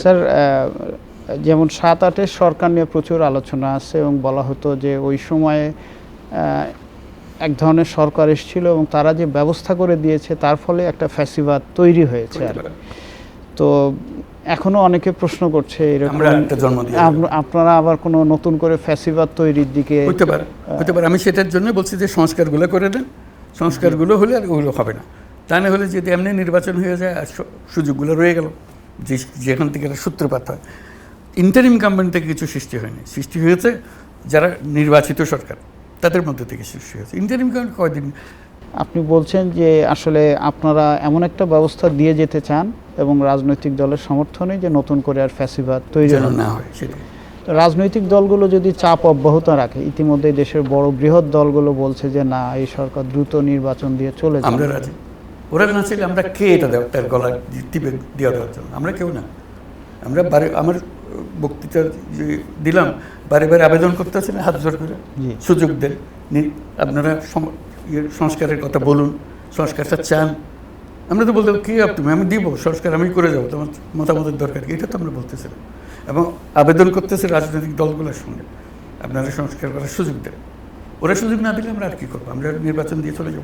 Sir যেমন সাত আটের সরকার নিয়ে প্রচুর আলোচনা আছে এবং বলা হতো যে ওই সময়ে এক ধরনের সরকার এসেছিল এবং তারা যে ব্যবস্থা করে দিয়েছে তার ফলে একটা ফ্যাসিবাদ তৈরি হয়েছে আর তো এখনও অনেকে প্রশ্ন করছে এরকম আপনারা আবার কোনো নতুন করে ফ্যাসিবাদ তৈরির দিকে হতে পারে হতে পারে। আমি সেটার জন্য বলছি যে সংস্কারগুলো করে দেন। সংস্কারগুলো হলে আর ওগুলো হবে না। তা না হলে যদি এমনি নির্বাচন হয়ে যায় আর সুযোগগুলো রয়ে গেল। যে যেখান থেকে একটা সূত্রপাত হয়। ইন্টারিম গভর্নমেন্ট থেকে কিছু সৃষ্টি হয়নি। সৃষ্টি হয়েছে যারা নির্বাচিত সরকার তাদের মধ্যে থেকে সৃষ্টি হয়েছে। ইন্টারিম গভর্নমেন্ট কয়দিন? আপনি বলছেন যে আসলে আপনারা এমন একটা ব্যবস্থা দিয়ে যেতে চান এবং রাজনৈতিক দলের সমর্থনে যে নতুন করে আর ফ্যাসিবাদ তৈরি না। হয় সেটা রাজনৈতিক দলগুলো যদি চাপ অব্যাহত রাখে ইতিমধ্যে দেশের বড় বৃহৎ দলগুলো বলছে যে না এই সরকার দ্রুত নির্বাচন দিয়ে চলে যাবে। রাজি। ওরা না চাইলে আমরা কে এটা দেওয়া তার গলা টিপে দেওয়া দেওয়ার জন্য। আমরা কেউ না। আমরা বারে আমার বক্তৃতা যে দিলাম বারে বারে আবেদন করতেছেন হাত জোর করে? সুযোগ দেন আপনারা সম- সংস্কারের কথা বলুন সংস্কারটা চান। আমরা তো বলতে কি তুমি আমি দিব সংস্কার আমি করে যাব তোমার মতামতের দরকার কি? এটা তো আমরা বলতেছিলাম। এবং আবেদন করতেছে রাজনৈতিক দলগুলোর সঙ্গে। আপনারা সংস্কার করার সুযোগ দেন। ওরা সুযোগ না দিলে আমরা আর কি করব? আমরা নির্বাচন দিয়ে চলে যাব।